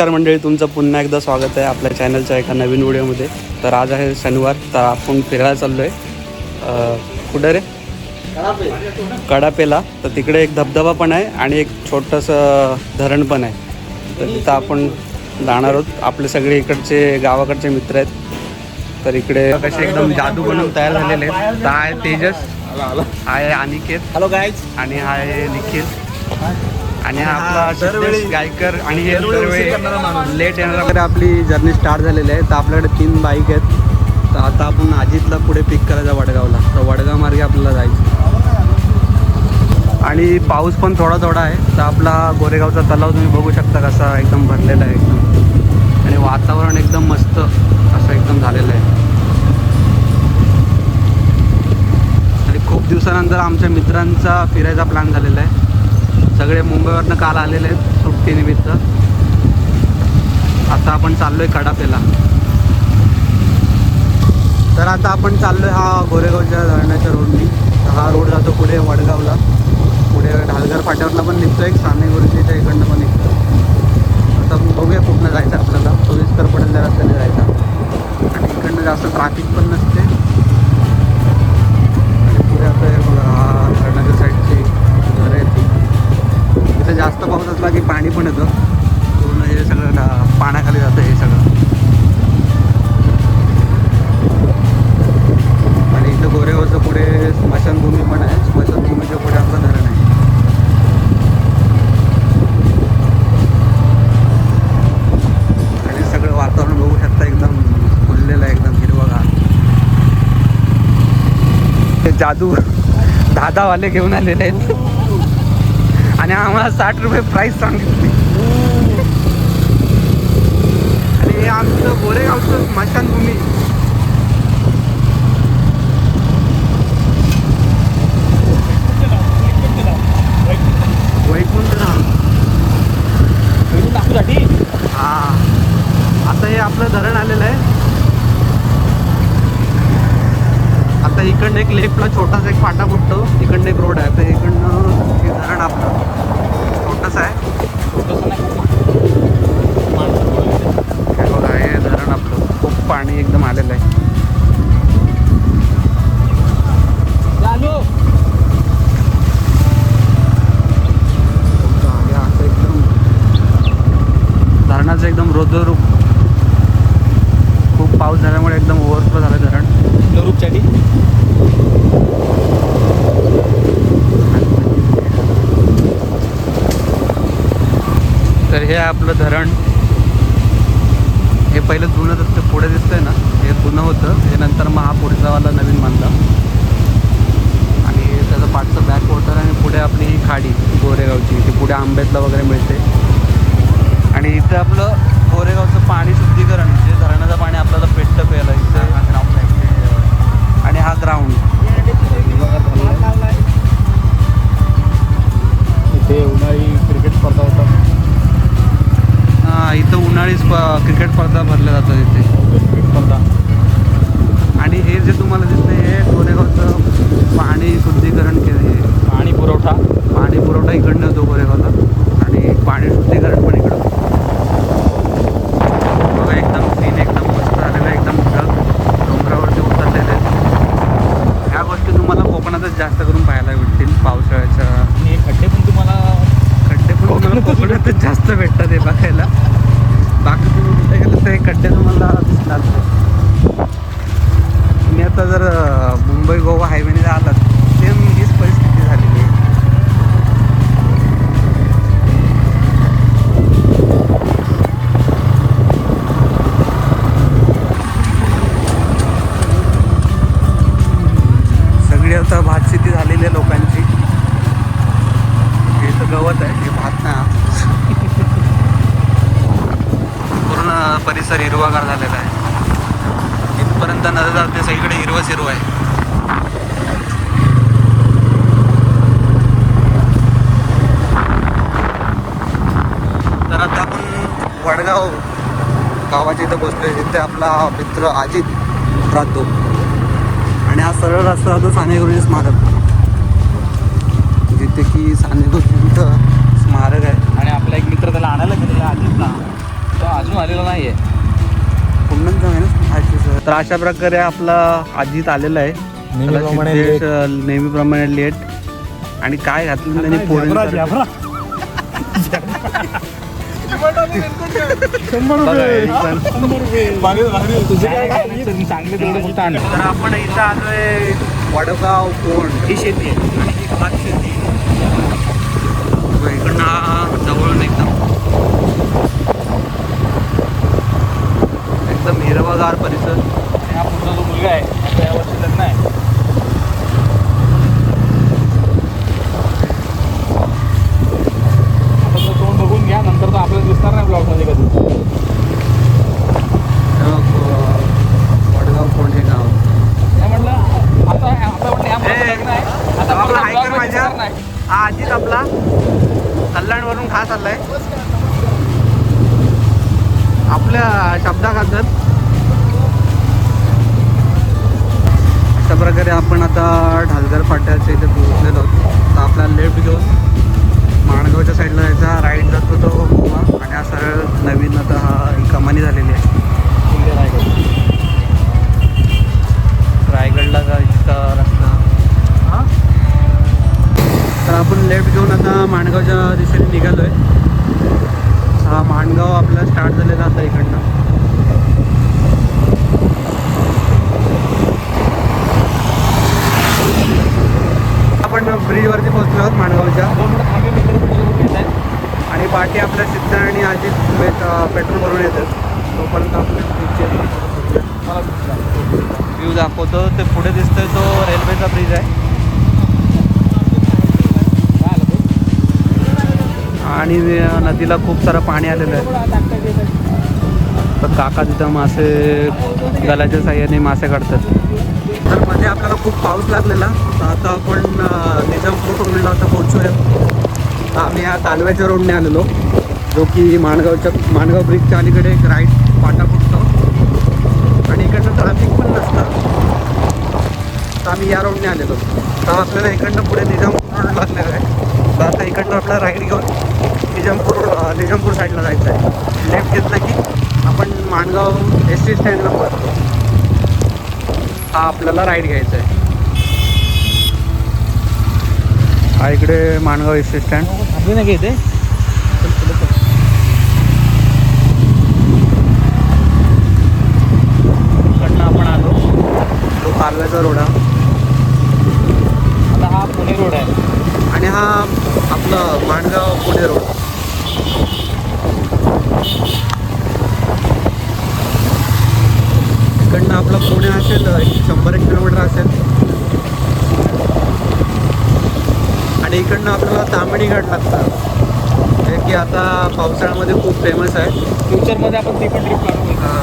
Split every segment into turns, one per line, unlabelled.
नमस्कार मंडळी तुमचं पुन्हा एकदा स्वागत आहे आपल्या चॅनलच्या एका नवीन व्हिडिओमध्ये. तर आज आहे शनिवार तर आपण फिरायला चाललो आहे कुठं रे? कडापेला. तर तिकडे एक धबधबा पण आहे आणि एक छोटंसं धरण पण आहे. तर तिथं आपण जाणार आहोत. आपले सगळे इकडचे गावाकडचे मित्र आहेत. तर इकडे कसे एकदम जादू बनवून तयार झालेले आहेत. तर हा आहे तेजस हा आहे अनिकेत
हॅलो गाईज
आणि हा आहे निखिल. आणि हा आपला
दरवेळी-
गायकर आणि हे
दरवेळी.
लेट येणार वगैरे आपली जर्नी स्टार्ट झालेली आहे. तर आपल्याकडे तीन बाईक आहेत. तर आता आपण अजितला पुढे पिक करायचा वडगावला. तर वडगाव मार्गे आपल्याला जायचं. आणि पाऊस पण थोडा थोडा आहे. तर आपला गोरेगावचा तलाव तुम्ही बघू शकता कसा एकदम भरलेला आहे एकदम. आणि वातावरण एकदम मस्त असं एकदम झालेलं आहे. आणि खूप दिवसानंतर आमच्या मित्रांचा फिरायचा प्लॅन झालेला आहे. सगळे मुंबईवरनं काल आलेले आहेत सुट्टीनिमित्त. आता आपण चाललोय कडापेला तर आता आपण चाललोय हा गोरेगावच्या धरणाच्या रोडनी. हा रोड जातो पुढे वडगावला. पुढे ढालघर फाट्यावरनं पण निघतो एक साने गुरुजीच्या इकडनं पण निघतो आता बघूया कुठनं जायचं आपल्याला. सोयीस्कर पडेल त्या रस्त्याने जायचं. आणि इकडनं जास्त ट्रॅफिक पण नसते. आणि पुढे आता इथं जास्त पाऊस असला की पाणी पण येतं. पूर्ण हे सगळं पाण्याखाली जातं हे सगळं. आणि इथं गोरेवरचं पुढे स्मशानभूमी पण आहे. स्मशानभूमीच्या पुढे आपलं धरण आहे. आणि सगळं वातावरण बघू शकता एकदम फुललेलं आहे एकदम हिरवगार जादू दादावाले घेऊन आलेले आहेत. आणि आम्हाला साठ रुपये प्राईस सांगितली. आणि हे आमचं गोरेगावचं स्मशानभूमी. आता हे आपलं धरण आलेलं आहे. आता इकडनं एक लेफ्टला छोटासा एक फाटा फुटतो. जुनं दिसतं पुढे दिसतंय ना हे जुनं होतं. हे नंतर मग हा पुढचा वाला नवीन बांधला. आणि त्याचं पाठचं बॅक वॉटर आणि पुढे आपली ही खाडी गोरेगावची. ती पुढे आंब्यातला वगैरे मिळते. आणि इथं आपलं गोरेगावचं पाणी शुद्धीकरण जे धरणाचं पाणी आपल्याला पेटतं प्यायला इथं. आणि हा ग्राउंड
इथे उन्हाळी क्रिकेट स्पर्धा होतात
हा इथं उन्हाळी स्प- क्रिकेट स्पर्धा भरल्या जातात इथे.
क्रिकेट स्पर्धा.
आणि हे जे तुम्हाला दिसतंय हे गोरेगावचं पाणी शुद्धीकरण केलं हे
पाणी पुरवठा.
पाणी पुरवठा इकडनं होतो गोरेगावला आणि पाणी शुद्धीकरण पण इकडं. आता भात शेती झालेली आहे लोकांची. हे तर गवत आहे हे भात ना. पूर्ण परिसर हिरवागार झालेला आहे. इथपर्यंत नजर जाते सगळीकडे हिरवंच हिरव आहे. तर आता आपण वडगाव गावाच्या इथं बसलोय तिथे आपला मित्र अजित राहतो आणि हा सरळ रस्ता जातो साने गुरुजी स्मारक. जिथे की साने गुरुजींचं स्मारक आहे.
आणि आपला एक मित्र त्याला आणायला गेलेला अजितला तो अजून आलेला नाही आहे
पुन्हा आहे ना आजीचं. तर अशा प्रकारे आपला आजीत आलेला आहे.
नेहमीप्रमाणे
लेट आणि काय घातलं त्यांनी
झॅब्रा,
तर आपण इथं आलोय वडगाव कोण ही शेती आहे. आणि ही भात शेती इकडनं जवळून एकदम एकदम हिरवागार परिसर.
हा पुढचा जो मुलगा आहे त्याचं यावर्षी लग्न आहे.
रायगडला जायचा रस्ता
हां?
तर आपण लेफ्ट घेऊन आता माणगावच्या दिशेने निघालो आहे हा माणगाव आपला स्टार्ट झालेला आता इकडनं. आपण ब्रिजवरती पोहोचलो आहोत माणगावच्या. आणि बाकी आपल्या सिद्ध आणि अजित पेट्रोल भरून येतात. तोपर्यंत आपले व्ह्यू दाखवतो. ते पुढे दिसतोय तो रेल्वेचा ब्रिज आहे. आणि नदीला खूप सारं पाणी आलेलं आहे. तर काका तिथं मासे गलाच्या साह्याने मासे काढतात. तर मध्ये आपल्याला खूप पाऊस लागलेला. तर आता आपण निजामपूर रोडला आता पोहोचूया. आम्ही या तालव्याच्या रोडने आलेलो. जो की माणगावच्या माणगाव ब्रिजच्या अलीकडे एक राईट पाटा ट्रॅफिक पण नसतं. तर आम्ही या रोडने आलेलो. तर आपल्याला इकडनं पुढे निजामपूर रोड लागलेला आहे. तर आता इकडनं आपला राईड घेऊन निजामपूर रोड निजामपूर साईडला जायचं आहे. लेफ्ट घेतलं की आपण माणगाव एस टी स्टँडला पोहोचतो हा आपल्याला राईड घ्यायचा आहे. हा इकडे माणगाव एस टी स्टँड
थांबली नाही घेते इथे चल, पुढे चल.
इकडनं आपण आलो कालव्याचा रोड हा.
आता हा पुणे रोड आहे.
आणि हा आपलं माणगाव पुणे रोड. इकडनं आपलं पुणे असेल शंभर एक किलोमीटर असेल. आणि इकडनं आपल्याला तांबडी घाट लागतं. जे की आता पावसाळ्यामध्ये खूप फेमस आहे.
फ्युचरमध्ये आपण ती पण ट्रिप काढू
हा.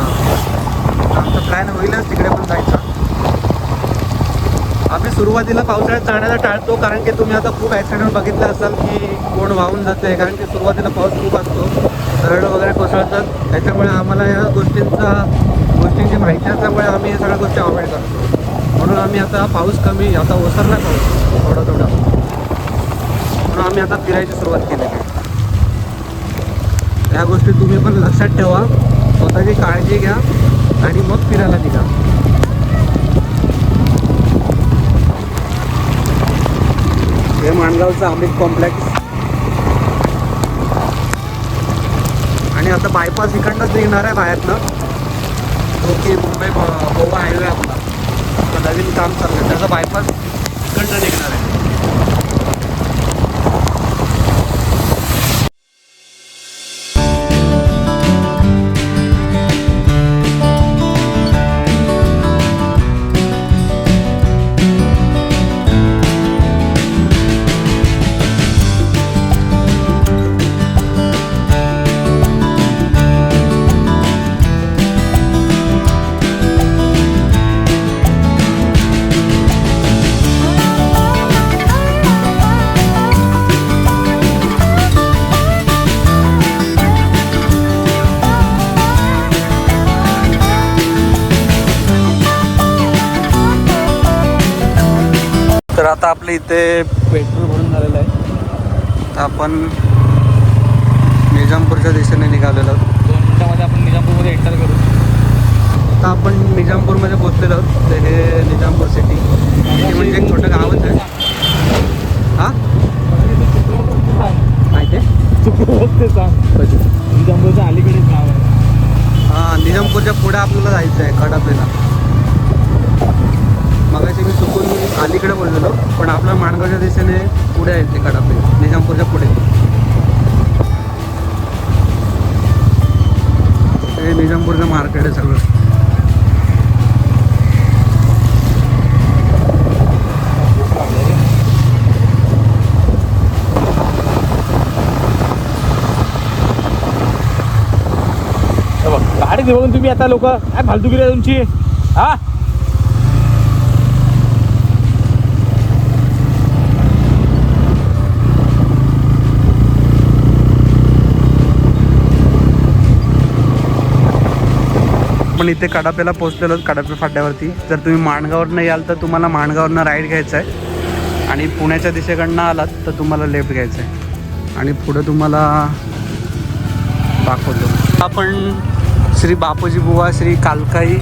आमचा प्लॅन होईलच तिकडे पण जायचा. आम्ही सुरुवातीला पावसाळ्यात जाण्याला टाळतो कारण की तुम्ही आता खूप ॲक्सिडेंट बघितला असाल की कोण वाहून जाते कारण की सुरुवातीला पाऊस खूप असतो दरड वगैरे कोसळतात. त्याच्यामुळे आम्हाला या गोष्टींचा गोष्टींची माहिती असल्यामुळे आम्ही या सगळ्या गोष्टी अवॉइड करतो. म्हणून आम्ही आता पाऊस कमी आता ओसरला पाऊस थोडा थोडा. म्हणून आम्ही आता फिरायची सुरुवात केली आहे. या गोष्टी तुम्ही पण लक्षात ठेवा. स्वतःची काळजी घ्या आणि मग फिरायला निघा. माणगावचा अमित कॉम्प्लेक्स. आणि आता बायपास इकडनंच निघणार आहे बाहेरनं. जो की मुंबई गोवा हायवे आपला. नवीन काम चाललं त्याचा बायपास इकडनं निघणार आहे. आपल्या इथे पेट्रोल भरून झालेलं आहे. तर आपण निजामपूरच्या दिशेने निघालेलो आहोत.
दोन मिनिटामध्ये आपण निजामपूरमध्ये एंटर करू.
आता आपण निजामपूरमध्ये पोहोचलेलो आहोत. तर हे निजामपूर सिटी हे म्हणजे एक छोटं गावच आहे. हां? काय ते
ते सांग. निजामपूरचं अलीकडेच नाव आहे.
हां निजामपूरच्या पुढे आपल्याला जायचं आहे कडापेला मगाशी मी चुकून अलीकडे बोललेलो पण आपल्या माणगावच्या दिशेने पुढे आहे ते कडापे निजामपूरच्या पुढे. हे निजामपूरचं मार्केट आहे सगळं.
गाडी बघून तुम्ही आता लोक. काय फालतूगिरी आहे तुमची? हा?
आपण इथे कडापेला पोहोचलेलो आहोत, कडापे फाट्यावरती. जर तुम्ही माणगावरनं याल तर तुम्हाला माणगावरनं राईट घ्यायचं आहे आणि पुण्याच्या दिशेकडनं आलात तर तुम्हाला लेफ्ट घ्यायचं आहे आणि पुढं तुम्हाला दाखवतो. आपण श्री बापूजी बुवा श्री कालकाई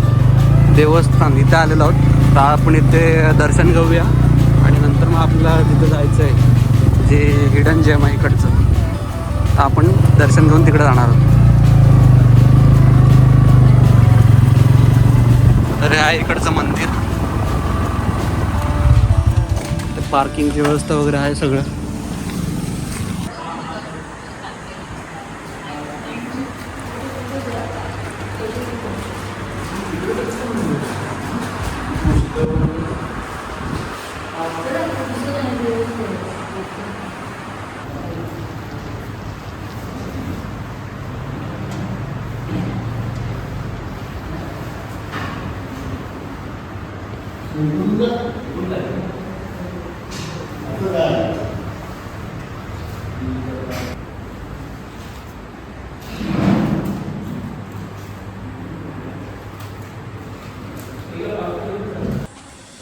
देवस्थान इथे आलेलो आहोत. तर आपण इथे दर्शन घेऊया. आणि नंतर मग आपल्याला तिथं जायचं आहे जे हिडन जेम आहे इकडचं. तर आपण दर्शन घेऊन तिकडे जाणार आहोत. तर हे आहे इकडचं मंदिर. पार्किंगची व्यवस्था वगैरे आहे सगळं.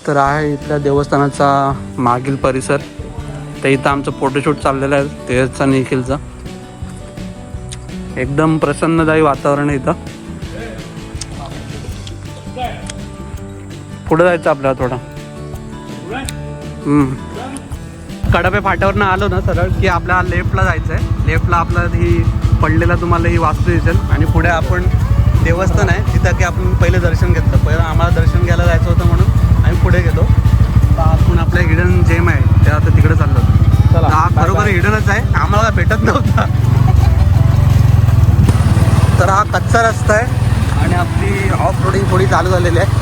तर आहे इथल्या देवस्थानाचा मागील परिसर. तर इथं आमचं फोटोशूट चाललेलं आहे तेजचा निखिलचा. एकदम प्रसन्नदायी वातावरण आहे इथं. पुढे जायचं आपल्याला थोडं. कडापे फाट्यावरनं आलो ना सरळ की आपल्याला लेफ्टला जायचं आहे लेफ्टला आपला ही पडलेला तुम्हाला ही वास्तू दिसेल. आणि पुढे आपण देवस्थान आहे तिथं की आपण पहिले दर्शन घेतलं. पहिलं आम्हाला दर्शन घ्यायला जायचं होतं म्हणून आम्ही पुढे गेलो. आपण आपल्या हिडन जेम आहे ते आता तिकडे चाललो. होतो हा
bye.
हिडनच आहे आम्हाला भेटत नव्हता. तर हा कच्चा रस्ता आहे आणि आपली ऑफ रोडिंग थोडी चालू झालेली आहे.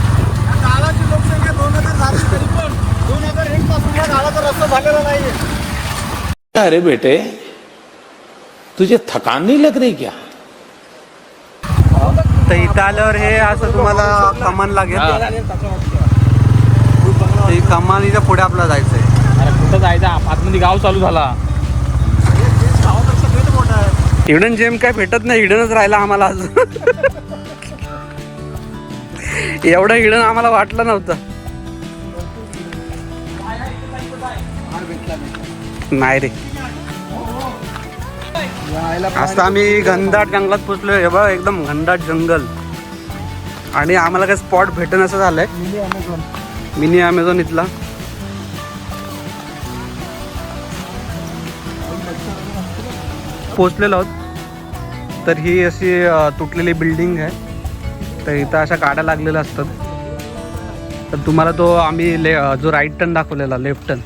गावाची लोकसंख्या दोन हजार झाली तरी पण दोन हजार एक पासून या गावाचा रस्ता झालेला नाहीये.
अरे बेटे तुझे थकान नहीं लग रही क्या?
तर इथं आल्यावर हे असं तुम्हाला कमान लागेल. ते कमानीच्या पुढे आपल्याला जायचं आहे
अरे कुठं जायचं? आतमध्ये गाव चालू झाला.
हिडन जेम काय भेटत नाही हिडनच राहिला आम्हाला आज. एवढं हिडन आम्हाला वाटलं नव्हतं. नाही रे. असं आम्ही घनदाट जंगलात पोचलो हे बघ एकदम घनदाट जंगल. आणि आम्हाला काय स्पॉट भेटन असं झालंय. मिनी अमेझॉन इथला. पोचलेलो आहोत. तर ही अशी तुटलेली बिल्डिंग आहे. तर इथं अशा गाड्या लागलेल्या असतात. तर तुम्हाला तो आम्ही ले जो राईट टर्न दाखवलेला लेफ्ट टर्न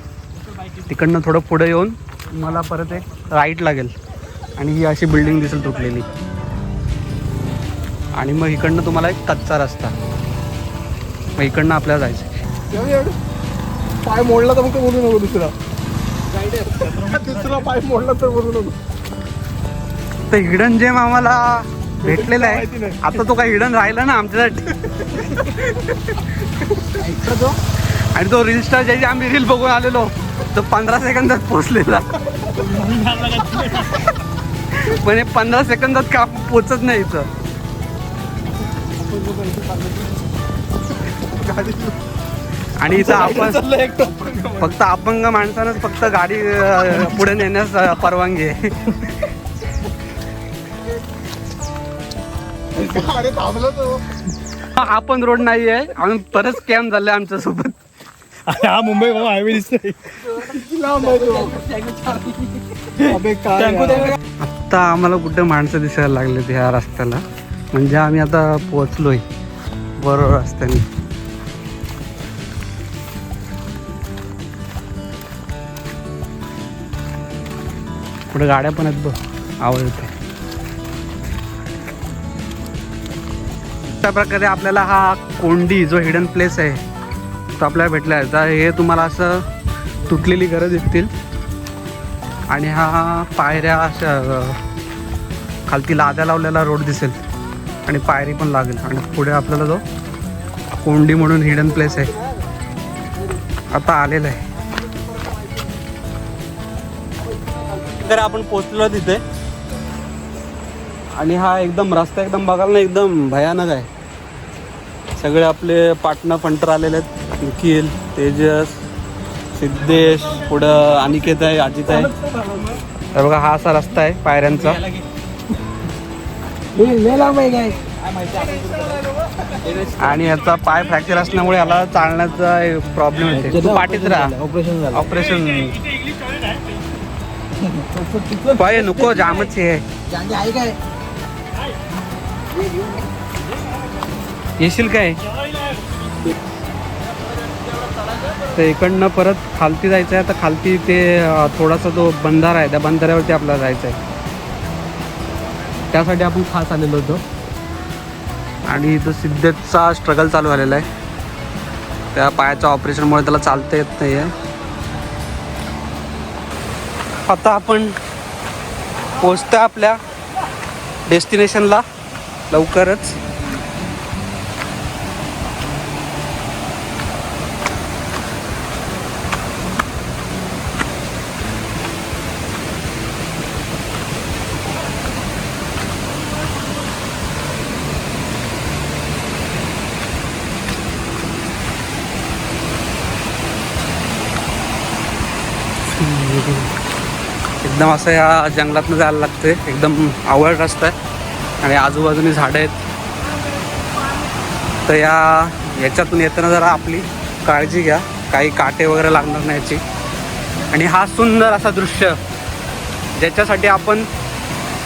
तिकडनं थोडं पुढे येऊन तुम्हाला परत एक राईट लागेल. आणि ही अशी बिल्डिंग दिसेल तुटलेली. आणि मग इकडनं तुम्हाला एक कच्चा रस्ता. मग इकडनं आपल्याला जायचं
पाय मोडला तर मग बोलू नको दुसरा. दुसरा पाय मोडला तर बोलू नको.
तर हिडन जेम आम्हाला भेटलेला आहे. आता तो काय हिडन राहिला ना आमच्यासाठी. आणि तो रील स्टार ज्याची आम्ही रील बघून आलेलो तो पंधरा सेकंदात पोचलेला पण हे पंधरा सेकंदात का पोचत नाही इथं? आणि इथं आपण. फक्त अपंग माणसानंच फक्त गाडी पुढे नेण्यास परवानगी आहे.
अरे थांबलो तो.
हा पण रोड नाही आहे. आम्ही परत स्कॅम झाले आमच्यासोबत
हा मुंबई बाबा हायवे दिसतोय.
आता आम्हाला कुठे माणसं दिसायला लागलेत ह्या रस्त्याला. म्हणजे आम्ही आता पोहोचलोय बरोबर रस्त्याने. पुढे गाड्या पण आहेत बघ आवाज येते. अशा प्रकारे आपल्याला हा कोंडी जो हिडन प्लेस आहे तो आपल्याला भेटला आहे. तर हे तुम्हाला असं तुटलेली घरं दिसतील. आणि हा पायऱ्या अशा खालती लाद्या लावलेला रोड दिसेल आणि पायरी पण लागेल. आणि पुढे आपल्याला जो कोंडी म्हणून हिडन प्लेस आहे आता आलेला आहे. तर आपण पोचलो तिथे. आणि हा एकदम रस्ता एकदम बघायला ना एकदम भयानक आहे. सगळे आपले पाटणा फंटर आलेले आहेत. निखिल तेजस सिद्धेश पुढं अनिकेत आहे अजित आहे. तर बघा हा असा रस्ता आहे पायऱ्यांचा. आणि याचा पाय फ्रॅक्चर असल्यामुळे याला चालण्याचा प्रॉब्लेम येते. तू पाठीत राहा.
ऑपरेशन झालं.
ऑपरेशन पाय नको जामच आहे येशील काय? तर इकडनं परत खालती जायचं आहे तर खालती ते थोडासा जो बंधारा आहे. त्या बंधाऱ्यावरती आपल्याला जायचं आहे त्यासाठी आपण खास आलेलो होतो. आणि इथं सिद्धेचा स्ट्रगल चालू झालेला आहे. त्या पायाच्या ऑपरेशनमुळे त्याला चालता येत नाही आहे आता आपण पोचतो आपल्या डेस्टिनेशनला लवकरच. एकदम असं या जंगलातनं जायला लागते एकदम आवड रस्ता आहे. आणि आजूबाजूने झाडं आहेत. तर या याच्यातून येताना जरा आपली काळजी घ्या. काही काटे वगैरे लागणार नाही याची. आणि हा सुंदर असा दृश्य ज्याच्यासाठी आपण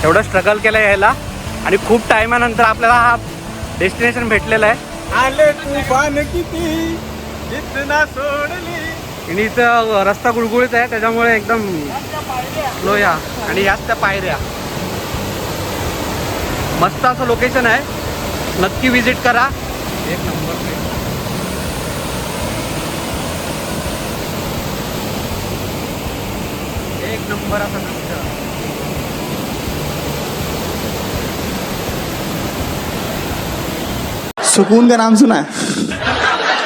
एवढं स्ट्रगल केलं यायला. आणि खूप टायमानंतर आपल्याला हा डेस्टिनेशन भेटलेलं आहे.
आले तू किती? सोडली.
आणि इथं रस्ता गुळगुळीत आहे त्याच्यामुळे एकदम स्लो या आणि याच त्या पायऱ्या. मस्त असं लोकेशन आहे. नक्की विजिट करा. एक नंबर एक नंबर असं
सुकून का नाम सुना है?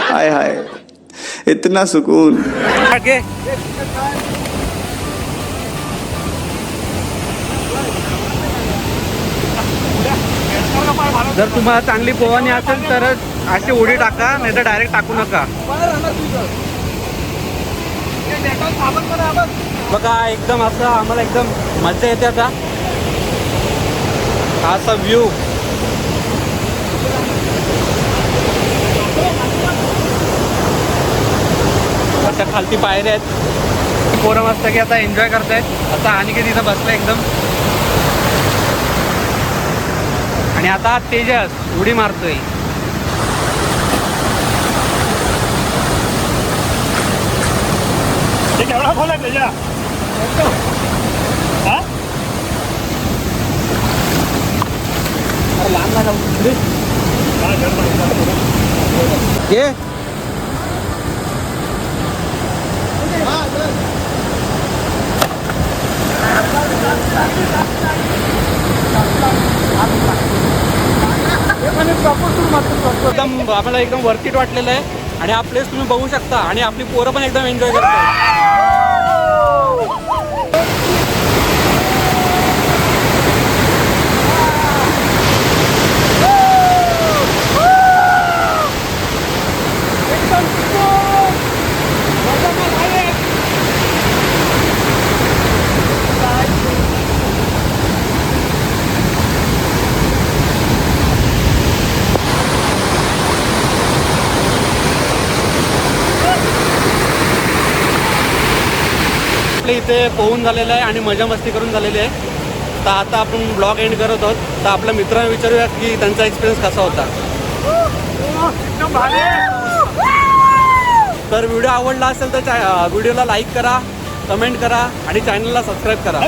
हाय हाय. इतना सुकून।
आगे। जर तुम्हाला चांगली पोवानी असेल तरच अशी उडी टाका नाही तर डायरेक्ट टाकू नका. बघा एकदम असं आम्हाला एकदम मजा येते आता. हा असा व्ह्यू खालती पायऱ्या आहेत. पोरं मस्त की आता एन्जॉय करतायत. आता आणि काही तिथं बसलं एकदम. आणि आता तेजस उडी मारतोय.
ते केवढा खोल आहे त्याच्या हा? हा, जर पाहिजे.
ये एकदम आम्हाला एकदम वर्किट वाटलेलं आहे. आणि हा प्लेस तुम्ही बघू शकता. आणि आपली पोरं पण एकदम एन्जॉय करतात. ऑलरेडी इथे पोहून झालेलं आहे आणि मजा मस्ती करून झालेली आहे. तर आता आपण ब्लॉग एंड करत आहोत. तर आपल्या मित्रांना विचारूया की त्यांचा एक्सपिरियन्स कसा होता. तर व्हिडिओ आवडला असेल तर व्हिडिओला लाईक करा कमेंट करा आणि चॅनलला सबस्क्राईब करा.